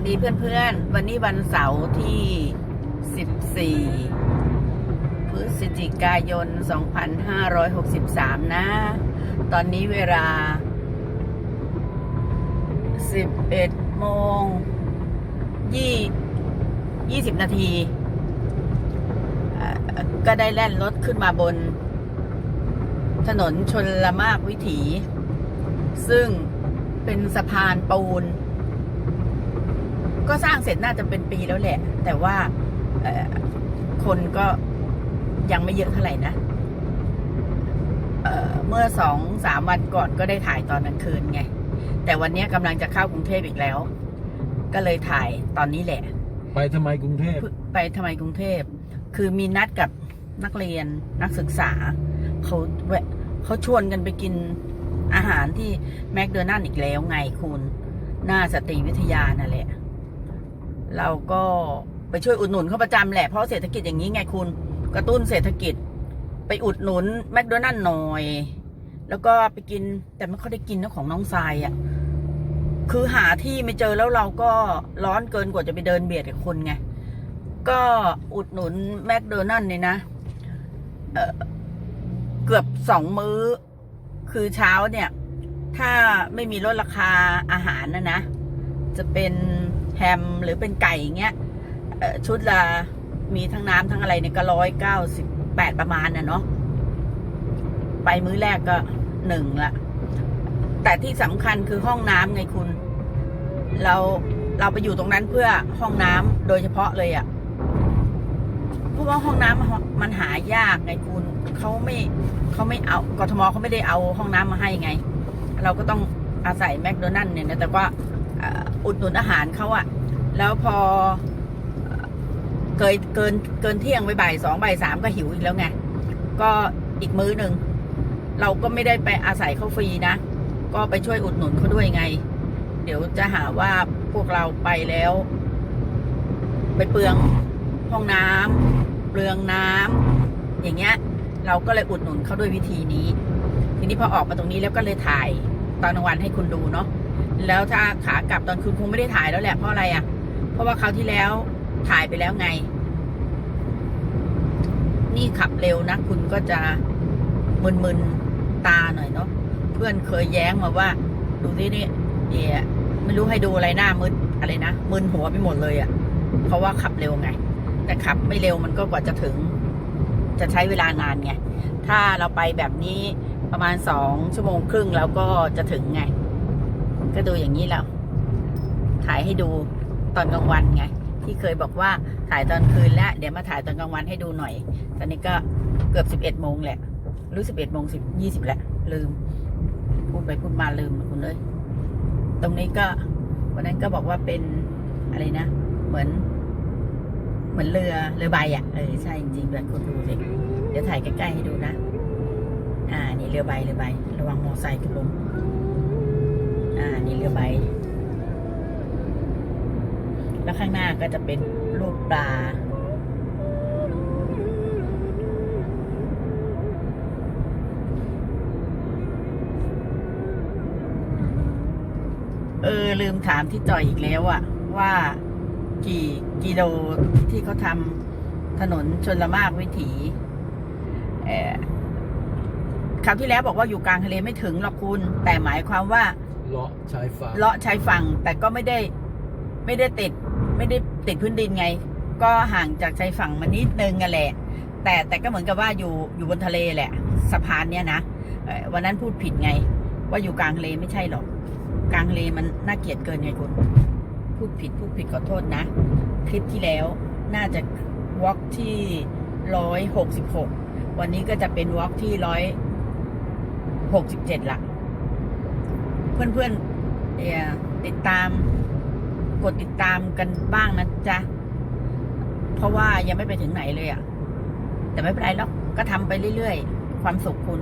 วัสดีเพื่อนๆ วันนี้วันเสาร์ที่ 14 พฤศจิกายน 2563 นะ ตอนนี้เวลา 11 โมง 20 นาที ก็ได้แล่นรถขึ้นมาบน ถนนชนละมากวิถี ซึ่งเป็นสะพานปูน ก็สร้างเสร็จน่าจะเป็นปีแล้วแหละ แต่ว่าเอ่อคนก็ยังไม่เยอะเท่าไหร่นะเอ่อเมื่อสองสามวันก่อนก็ได้ถ่ายตอนกลางคืนไง แต่วันนี้กำลังจะเข้ากรุงเทพอีกแล้ว ก็เลยถ่ายตอนนี้แหละ ไปทำไมกรุงเทพ ไปทำไมกรุงเทพ คือมีนัดกับนักเรียนนักศึกษา เขาแวะเขาชวนกันไปกินอาหารที่แมคโดนัลล์อีกแล้วไงคุณ หน้าสตรีวิทยานั่นแหละ เราก็ไปช่วยอุดหนุนเขาประจำแหละเพราะเศรษฐกิจอย่างนี้ไงคุณกระตุ้นเศรษฐกิจ ไปอุดหนุนแมคโดนัลล์หน่อย แล้วก็ไปกินแต่ไม่ค่อยได้กินนะของน้องทรายอะ่ะคือหาที่ไม่เจอแล้วเราก็ร้อนเกินกว่าจะไปเดินเบียดกับคนไง ก็อุดหนุนแมคโดนัลล์เนี่ยนะเเกือบสองมื้อ คือเช้าเนี่ย ถ้าไม่มีลดราคาอาหารนะนะ จะเป็น แฮมหรือเป็นไก่อย่างเงี้ยชุดละมีทั้งน้ำทั้งอะไรเนี่ยก็ร้อยเก้าสิบแปดประมาณน่ะเนาะไปมื้อแรกก็หนึ่งละ แต่ที่สำคัญคือห้องน้ำไงคุณ เราเราไปอยู่ตรงนั้นเพื่อห้องน้ำโดยเฉพาะเลยอะ่ะเพราะว่าห้องน้ำมันหายากไงคุณเขาไม่เขาไม่เอากทมเขาไม่ได้เอาห้องน้ำมาให้ไง เราก็ต้องอาศัยแมคโดนัลล์เนี่ยนะแต่ว่า อุดหนุนอาหารเขาอะแล้วพอเอ่อเกินเกินเกินเที่ยงไปบ่ายสองบ่ายสามก็หิวอีกแล้วไง ก็อีกมื้อหนึ่งเราก็ไม่ได้ไปอาศัยเขาฟรีนะ ก็ไปช่วยอุดหนุนเขาด้วยไง เดี๋ยวจะหาว่าพวกเราไปแล้ว ไปเปลืองห้องน้ำเปลืองน้ำอย่างเงี้ย เราก็เลยอุดหนุนเขาด้วยวิธีนี้ ทีนี้พอออกมาตรงนี้แล้วก็เลยถ่ายตอนกลางวันให้คุณดูเนาะ แล้วถ้าขากลับตอนคืนคงไม่ได้ถ่ายแล้วแหละเพราะอะไรอะ่ะ เพราะว่าคราวที่แล้วถ่ายไปแล้วไง นี่ขับเร็วนะ คุณก็จะมึนๆตาหน่อยเนาะเพื่อนเคยแย้งมาว่า ดูสินี่เอะไม่รู้ให้ดูอะไรหน้ามึนอะไรนะมึนหัวไปหมดเลยอะ่ะ เพราะว่าขับเร็วไง แต่ขับไม่เร็วมันก็กว่าจะถึง จะใช้เวลานานไง ถ้าเราไปแบบนี้ประมาณสองชั่วโมงครึ่งเราก็จะถึงไง ก็ดูอย่างนี้แล้วถ่ายให้ดูตอนกลางวันไง ที่เคยบอกว่าถ่ายตอนคืนแล้ว เดี๋ยวมาถ่ายตอนกลางวันให้ดูหน่อย ตอนนี้ก็เกือบสิบเอ็ดโมงแหละรู้สิบเอ็ดโมงสิบยี่สิบแหละลืม พูดไปพูดมาลืมคุณเลย ตรงนี้ก็วันนั้นก็บอกว่าเป็นอะไรนะ เหมือน เหมือนเรือเรือใบอะเออใช่จริงๆแบบคุณดูสิเดี๋ยวถ่ายใกล้ๆให้ดูนะ อ่า นี่เรือใบเรือใบ ระวังมอไซค์คุณล้ม อ่า นี่เรือใบ แล้วข้างหน้าก็จะเป็นรูปปลา เออ ลืมถามที่จอยอีกแล้วอะว่ากี่กิโลที่เขาทำถนนชนละมากวิถีคราวที่แล้วบอกว่าอยู่กลางทะเลไม่ถึงหรอกคุณ แต่หมายความว่า เลาะชายฝั่งเลาะชายฝั่งแต่ก็ไม่ได้ไม่ได้ติดไม่ได้ติดพื้นดินไง ก็ห่างจากชายฝั่งมานิดนึงอะแหละ แต่แต่ก็เหมือนกับว่าอยู่อยู่บนทะเลแหละสะพานเนี้ยนะวันนั้นพูดผิดไง ว่าอยู่กลางทะเลไม่ใช่หรอก กลางทะเลมันน่าเกลียดเกินไงคุณพูดผิดพูดผิดขอโทษนะ คลิปที่แล้วน่าจะวอล์กที่ร้อยหกสิบหกวันนี้ก็จะเป็นวอล์กที่ร้อยหกสิบเจ็ดละ เพื่อนๆเอ่อติดตาม กดติดตามกันบ้างนะจ๊ะ เพราะว่ายังไม่ไปถึงไหนเลยอะ่ะ แต่ไม่เป็นไรหรอกก็ทำไปเรื่อยๆ ความสุขคุณ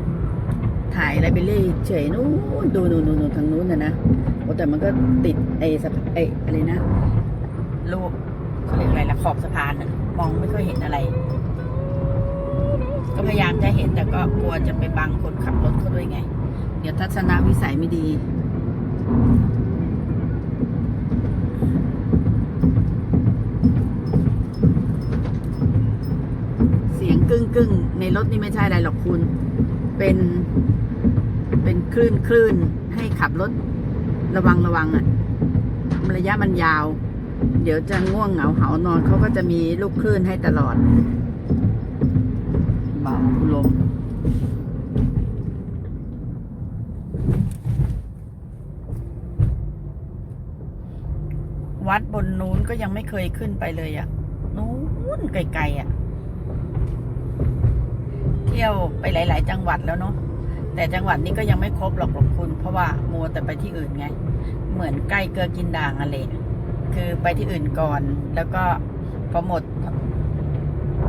ถ่ายอะไรไปเรื่อยเฉยนู้นดูดูดูทางนู้นนะนะแต่มันก็ติดไอ้สะไอ้อะไรนะลูกเขาเรียกอะไรละขอบสะพานน่ะมองไม่ค่อยเห็นอะไร ก็พยายามจะเห็นแต่ก็กลัวจะไปบังคนขับรถเขาด้วยไง เดี๋ยวทัศนวิสัยไม่ดี เสียงกึ้งกึ้งในรถนี่ไม่ใช่อะไรหรอกคุณ เป็น เป็นคลื่นคลื่นให้ขับรถระวังระวังอะระยะมันยาว เดี๋ยวจะง่วงเหงาเหานอนเขาก็จะมีลูกคลื่นให้ตลอดบ่าวลม วัดบนนู้นก็ยังไม่เคยขึ้นไปเลยอะ่ะ นู้นไกลๆอะ่ะ เที่ยวไปหลาย ๆ จังหวัดแล้วเนาะ แต่จังหวัดนี้ก็ยังไม่ครบหรอกหรอกคุณ เพราะว่ามัวแต่ไปที่อื่นไง เหมือนใกล้เกลือกินด่างอะไรคือไปที่อื่นก่อน แล้วก็พอหมด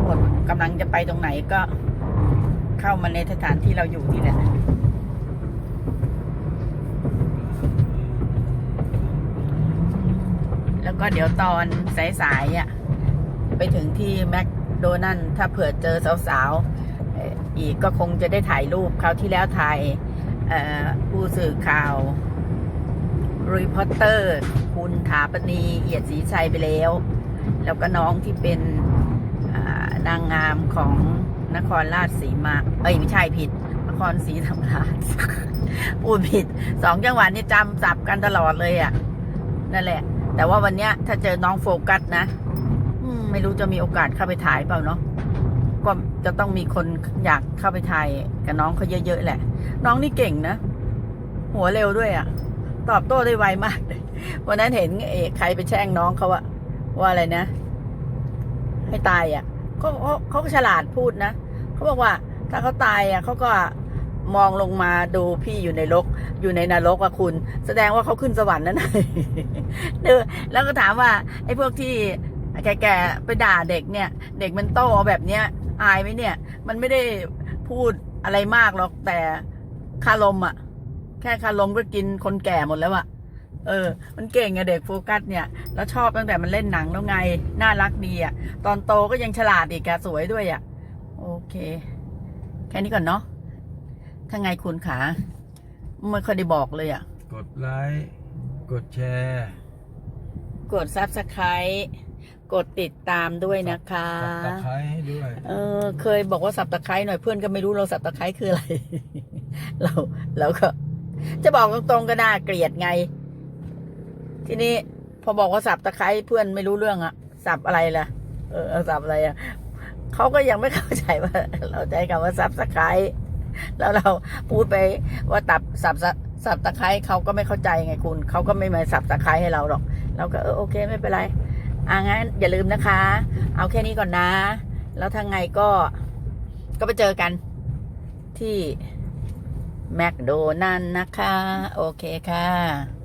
หมดกำลังจะไปตรงไหนก็เข้ามาในสถานที่เราอยู่ที่แหละ แล้ว ก็เดี๋ยวตอนสายๆอะไปถึงที่แมคโดนัลถ้าเผื่อเจอสาวๆ อีกก็คงจะได้ถ่ายรูปคราวที่แล้วถ่ายผู้สื่อข่าวรีพอร์เตอร์ คุณถาปณีเอียดศรีชัยไปแล้ว แล้วก็น้องที่เป็นนางงามของนครราชสีมา เอ้ยไม่ใช่ผิด นครศรีธรรมราชพูดผิดสองจังหวัดนี่จำสับกันตลอดเลยอะ่ะ นั่นแหละ แต่ว่าวันเนี้ย ถ้าเจอน้องโฟกัสนะอืมไม่รู้จะมีโอกาสเข้าไปถ่ายเปล่าเนาะก็จะต้องมีคนอยากเข้าไปถ่ายกับน้องเขาเยอะๆแหละ น้องนี่เก่งนะ หัวเร็วด้วยอะ่ะ ตอบโต้ได้ไวมากเลยวันนั้นเห็นเอกใครไปแช่งน้องเขาอะว่าอะไรนะ ให้ตายอะ่ะเขาเขาเขาก็ฉลาดพูดนะเขาบอกว่า ถ้าเขาตายอะ่ะเขาก็ มองลงมาดูพี่อยู่ในรกอยู่ในนรกอะคุณ แสดงว่าเขาขึ้นสวรรค์นั่นเออแล้วก็ถามว่า ไอ้พวกที่แก่ๆไปด่าเด็กเนี่ย เด็กมันโตแบบเนี้ย อายไหมเนี่ย มันไม่ได้พูดอะไรมากหรอกแต่คารมอะแค่คารมก็กินคนแก่หมดแล้วอะเออ มันเก่งอะเด็กโฟกัสเนี่ย แล้วชอบตั้งแต่มันเล่นหนังแล้วไง น่ารักดีอะตอนโตก็ยังฉลาดอีกอะสวยด้วยอะโอเค แค่นี้ก่อนเนาะ ถ้าไงคุณขาไม่เคอยได้บอกเลยอะกดไลค์ กดแชร์ กด subscribe กดติดตามด้วยนะคะตะไคร้ให้ด้วยเออ เคยบอกว่าสับตะไคร้หน่อยเพื่อนก็ไม่รู้เราสับตะไคร้คืออะไร เราเราก็ จะบอกตรงๆก็น่าเกลียดไง ทีนี้พอบอกว่าสับตะไคร้เพื่อนไม่รู้เรื่องอะสับอะไรล่ะ เออสับอะไรอะเขาก็ยังไม่เข้าใจว่า เราใจคำว่าสับตะไคร้ แล้วเราพูดไปว่าตับสับสับสับตะไคร้เขาก็ไม่เข้าใจไงคุณเขาก็ไม่มาสับตะไคร้ให้เราหรอก เราก็เออโอเคไม่เป็นไรอ่างั้นอย่าลืมนะคะ เอาแค่นี้ก่อนนะ แล้วถ้งไงก็ก็ไปเจอกันที่แมคโดนัลล์นะคะ โอเคค่ะ